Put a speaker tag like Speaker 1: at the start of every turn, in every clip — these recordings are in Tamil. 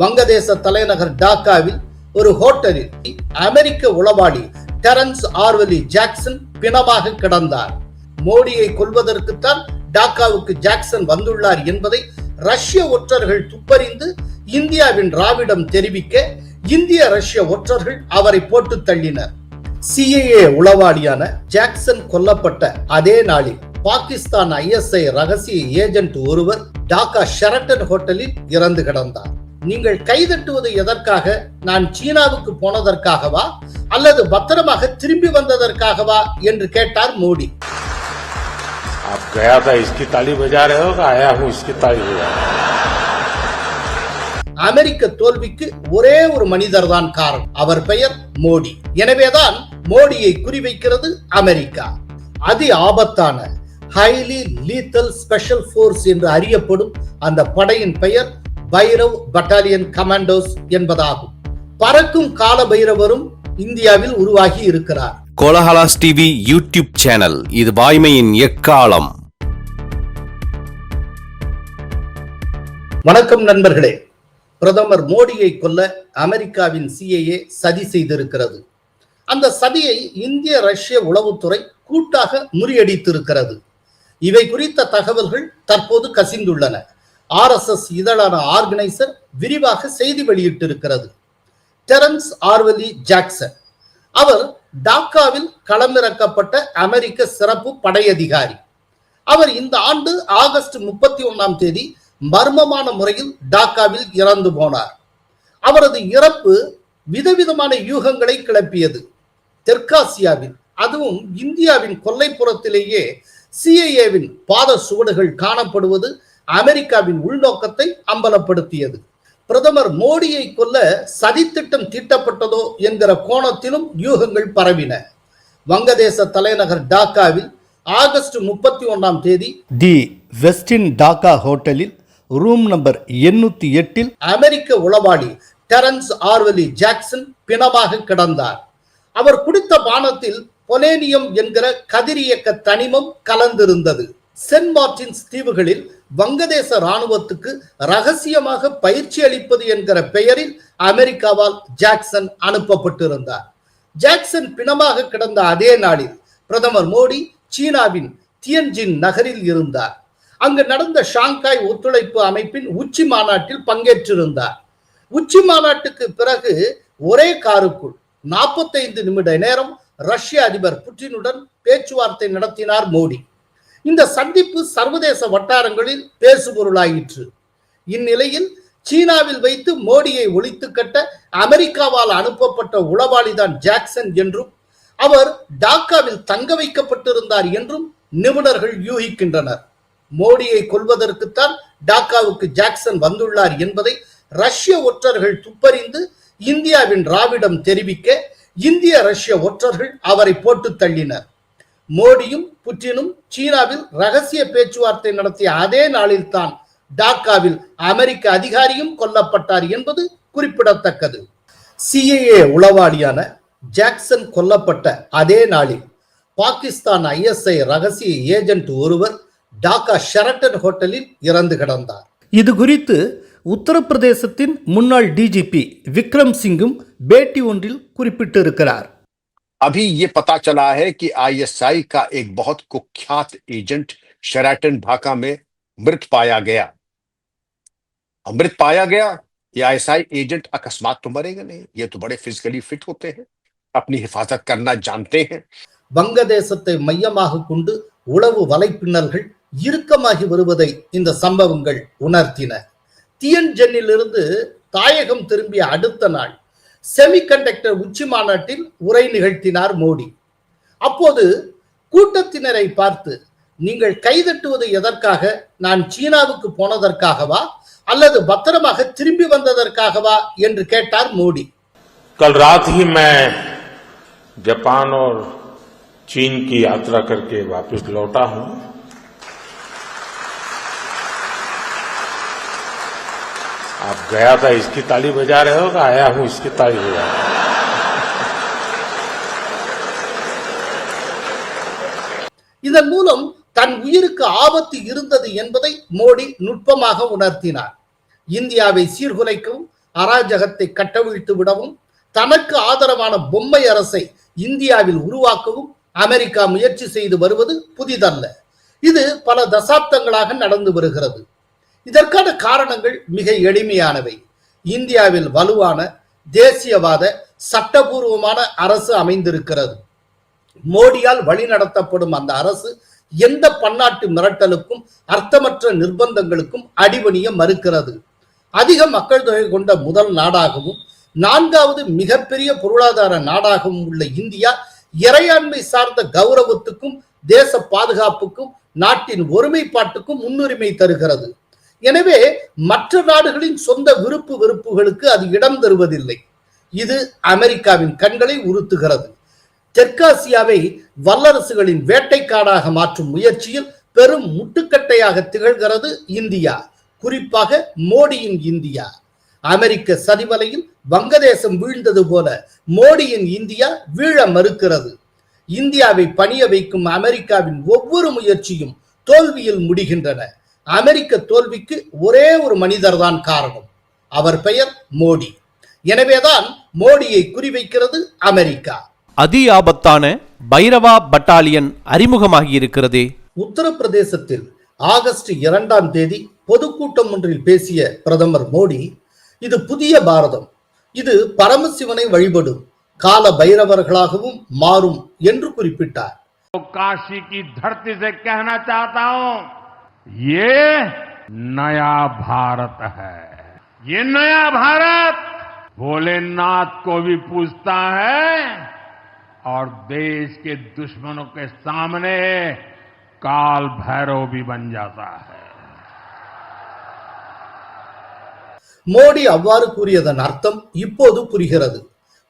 Speaker 1: வங்கதேச தலைநகர் டாக்காவில் ஒரு ஹோட்டலில் அமெரிக்க உளவாளி டெரன்ஸ் ஆர்வலி ஜாக்சன் பிணமாக கிடந்தார். மோடியை கொல்வதற்குத்தான் டாக்காவுக்கு ஜாக்சன் வந்துள்ளார் என்பதை ரஷ்ய ஒற்றர்கள் துப்பறிந்து இந்தியாவின் ராவிடம் தெரிவிக்க இந்திய ரஷ்ய ஒற்றர்கள் அவரை போட்டு தள்ளினர். சிஏஏ உளவாளியான ஜாக்சன் கொல்லப்பட்ட அதே நாளில் பாகிஸ்தான் ஐஎஸ்ஐ ரகசிய ஏஜென்ட் ஒருவர் டாக்கா ஷெரட்டன் ஹோட்டலில் இறந்து கிடந்தார். நீங்கள் கைதட்டுவது எதற்காக நான் சீனாவுக்கு போனதற்காகவா அல்லது பத்திரமாக திரும்பி வந்ததற்காகவா என்று கேட்டார் மோடி
Speaker 2: आप गया था इसकी ताली बजा रहे हो कि आया हूं इसकी ताली बजा रहे हो?
Speaker 1: அமெரிக்க தோல்விக்கு ஒரே ஒரு மனிதர் தான் காரணம் அவர் பெயர் மோடி எனவேதான் மோடியை குறிவைக்கிறது அமெரிக்கா அதி ஆபத்தான ஹைலி லீத்தல் ஸ்பெஷல் ஃபோர்ஸ் என்று அறியப்படும் அந்த படையின் பெயர் பைரவ் பட்டாலியன் கமாண்டோஸ் என்பதாகும். பறக்கும் கால பைரவரும் இந்தியாவில் உருவாகி இருக்கிறார்.
Speaker 3: கோலஹலாஸ் டிவி யூடியூப் சேனல் இது வாய்மையின் எக்காலம்.
Speaker 1: வணக்கம் நண்பர்களே. பிரதமர் மோடியை கொல்ல அமெரிக்காவின் சிஏஏ சதி செய்திருக்கிறது. அந்த சதியை இந்திய ரஷ்ய உளவுத்துறை கூட்டாக முறியடித்திருக்கிறது. இவை குறித்த தகவல்கள் தற்போது கசிந்துள்ளன. ஆர்எஸ்எஸ் இதழான ஆர்கனைசர் விரிவாக செய்தி வெளியிட்டிருக்கிறது. Terrence ஆர்வலி Jackson. அவர் டாக்காவில் களமிறக்கப்பட்ட அமெரிக்க சிறப்பு படையதிகாரி. அவர் இந்த ஆண்டு ஆகஸ்ட் முப்பத்தி ஒன்னாம் தேதி மர்மமான முறையில் டாக்காவில் இறந்து போனார். அவரது இறப்பு விதவிதமான யூகங்களை கிளப்பியது. தெற்காசியாவில் அதுவும் இந்தியாவின் கொல்லைப்புறத்திலேயே சிஐஏவின் பாத சுவடுகள் காணப்படுவது அமெரிக்காவின் உள்நோக்கத்தை அம்பலப்படுத்தியது. பிரதமர் மோடியை கொல்ல சதித்திட்டம் தீட்டப்பட்டதோ என்கிற கோணத்திலும் யூகங்கள் பரவின. வங்கதேச தலைநகர் டாக்காவில் ஆகஸ்ட் முப்பத்தி ஒன்னாம் தேதி தி வெஸ்டின் டாக்கா ஹோட்டலில் ரூம் நம்பர் எண்ணூத்தி எட்டில் அமெரிக்க உளவாளி டெரன்ஸ் ஆர்வலி ஜாக்சன் பிணமாக கிடந்தார். அவர் குடித்த பானத்தில் பொலேனியம் என்கிற கதிரியக்க தனிமம் கலந்திருந்தது. சென்ட் மார்டின்ஸ் தீவுகளில் வங்கதேச ராணுவத்துக்கு ரகசியமாக பயிற்சி அளிப்பது என்கிற பெயரில் அமெரிக்காவால் ஜாக்சன் அனுப்பப்பட்டிருந்தார். ஜாக்சன் பிணமாக கிடந்த அதே நாளில் பிரதமர் மோடி சீனாவின் தியன்ஜின் நகரில் இருந்தார். அங்கு நடந்த ஷாங்காய் ஒத்துழைப்பு அமைப்பின் உச்சி மாநாட்டில் பங்கேற்றிருந்தார். உச்சி மாநாட்டுக்கு பிறகு ஒரே காருக்குள் நாற்பத்தைந்து நிமிட நேரம் ரஷ்ய அதிபர் புட்டினுடன் பேச்சுவார்த்தை நடத்தினார் மோடி. இந்த சந்திப்பு சர்வதேச வட்டாரங்களில் பேசுபொருளாயிற்று. இந்நிலையில் சீனாவில் வைத்து மோடியை ஒழித்து கட்ட அமெரிக்காவால் அனுப்பப்பட்ட உளவாளிதான் ஜாக்சன் என்றும் அவர் டாக்காவில் தங்க வைக்கப்பட்டிருந்தார் என்றும் நிபுணர்கள் யூகிக்கின்றனர். மோடியை கொல்வதற்குத்தான் டாக்காவுக்கு ஜாக்சன் வந்துள்ளார் என்பதை ரஷ்ய ஒற்றர்கள் துப்பறிந்து இந்தியாவின் ராவிடம் தெரிவிக்க இந்திய ரஷ்ய ஒற்றர்கள் அவரை போட்டு தள்ளினர். மோடியும் புட்டினும் சீனாவில் ரகசிய பேச்சுவார்த்தை நடத்திய அதே நாளில் தான் டாக்காவில் அமெரிக்க அதிகாரியும் கொல்லப்பட்டார் என்பது குறிப்பிடத்தக்கது. சிஏஏ உளவாளியான ஜாக்சன் கொல்லப்பட்ட அதே நாளில் பாகிஸ்தான் ஐஎஸ்ஐ ரகசிய ஏஜென்ட் ஒருவர் டாக்கா ஷெரட்டன் ஹோட்டலில் இறந்து கிடந்தார். இது குறித்து உத்தரப்பிரதேசத்தின் முன்னாள் டிஜிபி விக்ரம் சிங்கும் பேட்டி ஒன்றில் குறிப்பிட்டிருக்கிறார்.
Speaker 4: अभी ये पता चला है कि आईएसआई का एक बहुत कुख्यात एजेंट शेराटन ढाका में मृत पाया गया अब मृत पाया गया ये आईएसआई एजेंट अकस्मात तो मरेगा नहीं ये तो बड़े फिजिकली फिट होते हैं अपनी हिफाजत करना जानते हैं
Speaker 1: வங்கதேசத்தை மையமாக கொண்டு உளவு வலைப்பின்னல்கள் இறுக்கமாகி வருவதை இந்த சம்பவங்கள் உணர்த்தின தியன்ஜென்னிலிருந்து தாயகம் திரும்பிய அடுத்த நாள் செமிகண்டக்டர் உச்சி மாநாட்டில் உரை நிகழ்த்தினார் மோடி அப்போது கூட்டத்தினரை பார்த்து நீங்கள் கைதட்டுவது எதற்காக நான் சீனாவுக்கு போனதற்காகவா அல்லது பத்திரமாக திரும்பி வந்ததற்காகவா என்று கேட்டார் மோடி
Speaker 2: कल रात ही मैं जापान और चीन की यात्रा करके वापस लौटा हूं आप गया था इसकी ताली बजा रहे हो कि आया हूं इसकी ताली बजा रहे हो?
Speaker 1: இதன் மூலம் தன் உயிருக்கு ஆபத்து இருந்தது என்பதை மோடி நுட்பமாக உணர்த்தினார் இந்தியாவை சீர்குலைக்கவும் அராஜகத்தை கட்டவிழ்த்து விடவும் தனக்கு ஆதரவான பொம்மை அரசை இந்தியாவில் உருவாக்கவும் அமெரிக்கா முயற்சி செய்து வருவது புதிதல்ல இது பல தசாப்தங்களாக நடந்து வருகிறது இதற்கான காரணங்கள் மிக எளிமையானவை. இந்தியாவில் வலுவான தேசியவாத சட்டபூர்வமான அரசு அமைந்திருக்கிறது. மோடியால் வழிநடத்தப்படும் அந்த அரசு எந்த பன்னாட்டு மிரட்டலுக்கும் அர்த்தமற்ற நிர்பந்தங்களுக்கும் அடிபணிய மறுக்கிறது. அதிக மக்கள் தொகை கொண்ட முதல் நாடாகவும் நான்காவது மிகப்பெரிய பொருளாதார நாடாகவும் உள்ள இந்தியா இறையாண்மை சார்ந்த கௌரவத்துக்கும் தேச பாதுகாப்புக்கும் நாட்டின் ஒருமைப்பாட்டுக்கும் முன்னுரிமை தருகிறது. எனவே மற்ற நாடுகளின் சொந்த விருப்பு வெறுப்புகளுக்கு அது இடம் தருவதில்லை. இது அமெரிக்காவின் கண்களை உறுத்துகிறது. தெற்காசியாவை வல்லரசுகளின் வேட்டைக்காடாக மாற்றும் முயற்சியில் பெரும் முட்டுக்கட்டையாக திகழ்கிறது இந்தியா குறிப்பாக மோடியின் இந்தியா. அமெரிக்க சதிவலையில் வங்கதேசம் வீழ்ந்தது போல மோடியின் இந்தியா வீழ மறுக்கிறது. இந்தியாவை பணிய வைக்கும் அமெரிக்காவின் ஒவ்வொரு முயற்சியும் தோல்வியில் முடிகின்றன. அமெரிக்க தோல்விக்கு ஒரே ஒரு மனிதர் தான் காரணம். அவர் பெயர் மோடி. எனவேதான் மோடியை குறிவைக்கிறது அமெரிக்கா.
Speaker 3: அதி ஆபத்தான பைரவா பட்டாலியன் அறிமுகமாகி இருக்கிறது
Speaker 1: உத்தரப்பிரதேசத்தில் ஆகஸ்ட் இரண்டாம் தேதி பொதுக்கூட்டம் ஒன்றில் பேசிய பிரதமர் மோடி இது புதிய பாரதம். இது பரமசிவனை வழிபடும் கால பைரவர்களாகவும் மாறும் என்று குறிப்பிட்டார்.
Speaker 5: காஷி கி தர்த்தி சே கஹனா சாஹதா ये नया भारत है ये नया भारत भोलेनाथ को भी पूजता है और देश के दुश्मनों के सामने काल भैरव भी बन जाता है
Speaker 1: மோடி அவ்வாறு கூறியதன் அர்த்தம் இப்போது புரிகிறது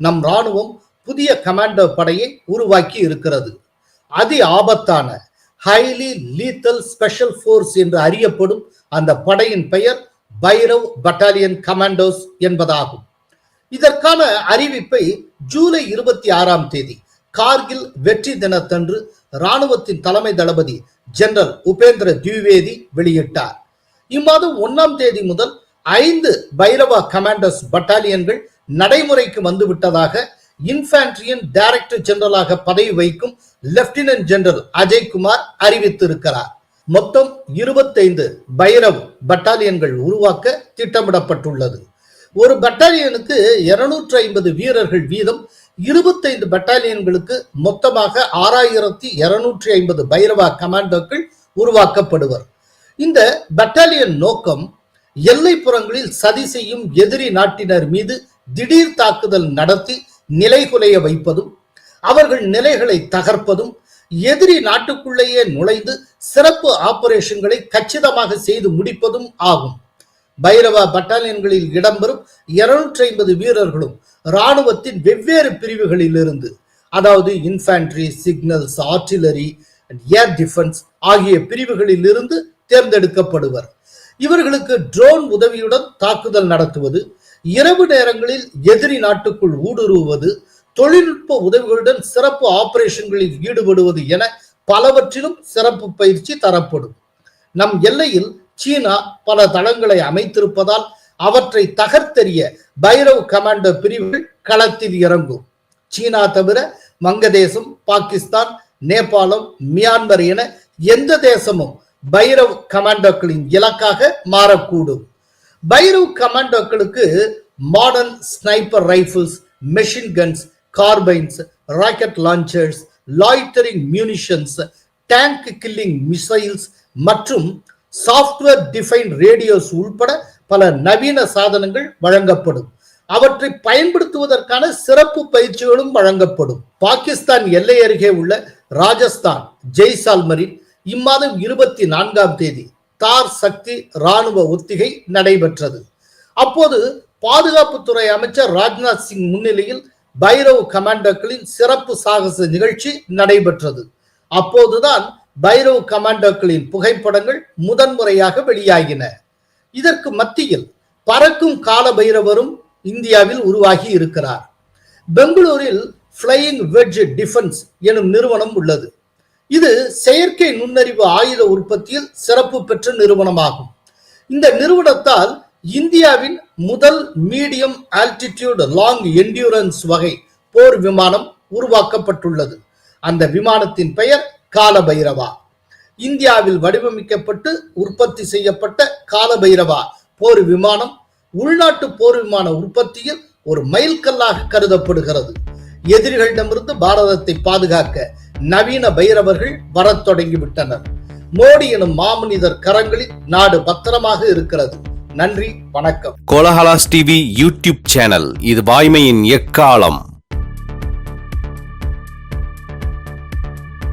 Speaker 1: நம் ராணுவம் புதிய கமாண்டோ படையை உருவாக்கி இருக்கிறது அதி ஆபத்தான ஹைலி லீத்தல் ஸ்பெஷல் ஃபோர்ஸ் என்று அறியப்படும் அந்த படையின் பெயர் பைரவ் பட்டாலியன் கமாண்டோஸ் என்பதாகும். இதற்கான அறிவிப்பை ஜூலை இருபத்தி ஆறாம் தேதி கார்கில் வெற்றி தினத்தன்று ராணுவத்தின் தலைமை தளபதி ஜெனரல் உபேந்திர திவிவேதி வெளியிட்டார். இம்மாதம் ஒன்னாம் தேதி முதல் ஐந்து பைரவா கமாண்டர்ஸ் பட்டாலியன்கள் நடைமுறைக்கு வந்துவிட்டதாக இன்ஃபேண்ட்ரியின் டைரக்டர் ஜெனரலாக பதவி வைக்கும் லெப்டினன்ட் ஜெனரல் அஜய்குமார் அறிவித்திருக்கிறார். மொத்தம் இருபத்தைந்து பைரவ் பட்டாலியன்கள் உருவாக்க திட்டமிடப்பட்டுள்ளது. ஒரு பட்டாலியனுக்கு இருநூற்றி ஐம்பது வீரர்கள் வீதம் இருபத்தைந்து பட்டாலியன்களுக்கு மொத்தமாக ஆறாயிரத்தி இருநூற்றி ஐம்பது பைரவா கமாண்டோக்கள் உருவாக்கப்படுவர். இந்த பட்டாலியன் நோக்கம் எல்லைப்புறங்களில் சதி செய்யும் எதிரி நாட்டினர் மீது திடீர் தாக்குதல் நடத்தி நிலைகுலைய வைப்பதும் அவர்கள் நிலைகளை தகர்ப்பதும் எதிரி நாட்டுக்குள்ளேயே நுழைந்து சிறப்பு ஆபரேஷன்களை கச்சிதமாக செய்து முடிப்பதும் ஆகும். பைரவா பட்டாலியன்களில் இடம்பெறும் இருநூற்றி ஐம்பது வீரர்களும் இராணுவத்தின் வெவ்வேறு பிரிவுகளிலிருந்து அதாவது infantry signals artillery air defence ஆகிய பிரிவுகளில் இருந்து தேர்ந்தெடுக்கப்படுவர். இவர்களுக்கு ட்ரோன் உதவியுடன் தாக்குதல் நடத்துவது இரவு நேரங்களில் எதிரி நாட்டுக்குள் ஊடுருவுவது தொழில்நுட்ப உதவிகளுடன் சிறப்பு ஆபரேஷன்களில் ஈடுபடுவது என பலவற்றிலும் சிறப்பு பயிற்சி தரப்படும். நம் எல்லையில் சீனா பல தளங்களை அமைத்திருப்பதால் அவற்றை தகர்த்தெறிய பைரவ் கமாண்டோ பிரிவுகள் களத்தில் இறங்கும். சீனா தவிர வங்கதேசம் பாகிஸ்தான் நேபாளம் மியான்மர் என எந்த தேசமும் பைரவ் கமாண்டோக்களின் இலக்காக மாறக்கூடும். Bhairav கமாண்டோக்களுக்கு modern sniper rifles machine guns carbines rocket launchers loitering munitions tank killing missiles மற்றும் சாஃப்ட்வேர் டிஃபைன் ரேடியோஸ் உள்பட பல நவீன சாதனங்கள் வழங்கப்படும். அவற்றை பயன்படுத்துவதற்கான சிறப்பு பயிற்சிகளும் வழங்கப்படும். பாகிஸ்தான் எல்லை அருகே உள்ள ராஜஸ்தான் ஜெய்சால்மரில் இம்மாதம் இருபத்தி நான்காம் தேதி தார் சக்தி ராணுவ ஒத்திகை நடைபெற்றது. அப்போது பாதுகாப்புத்துறை அமைச்சர் ராஜ்நாத் சிங் முன்னிலையில் பைரவ் கமாண்டோக்களின் சிறப்பு சாகச நிகழ்ச்சி நடைபெற்றது. அப்போதுதான் பைரவ் கமாண்டோக்களின் புகைப்படங்கள் முதன்முறையாக வெளியாகின. இதற்கு மத்தியில் பறக்கும் கால பைரவரும் இந்தியாவில் உருவாகி இருக்கிறார். பெங்களூரில் ஃப்ளையிங் வெட்ஜ் டிஃபென்ஸ் எனும் நிறுவனம் உள்ளது. இது செயற்கை நுண்ணறிவு ஆயுத உற்பத்தியில் சிறப்பு பெற்ற நிறுவனமாகும். இந்த நிறுவனத்தால் இந்தியாவின் முதல் மீடியம் ஆல்டிடியூட் லாங் என்டியூரன்ஸ் வகை போர் விமானம் உருவாக்கப்பட்டுள்ளது. அந்த விமானத்தின் பெயர் காலபைரவா. இந்தியாவில் வடிவமைக்கப்பட்டு உற்பத்தி செய்யப்பட்ட காலபைரவா போர் விமானம் உள்நாட்டு போர் விமான உற்பத்தியில் ஒரு மைல்கல்லாக கருதப்படுகிறது. எதிரிகளிடமிருந்து பாரதத்தை பாதுகாக்க நவீன பைரவர்கள் வரத் தொடங்கிவிட்டனர். மோடி எனும் மாமனிதர் கரங்களில் நாடு பத்திரமாக இருக்கிறது. நன்றி வணக்கம்.
Speaker 3: கோலஹலாஸ் டிவி யூடியூப் சேனல் இது வாய்மையின் எக்காலம்.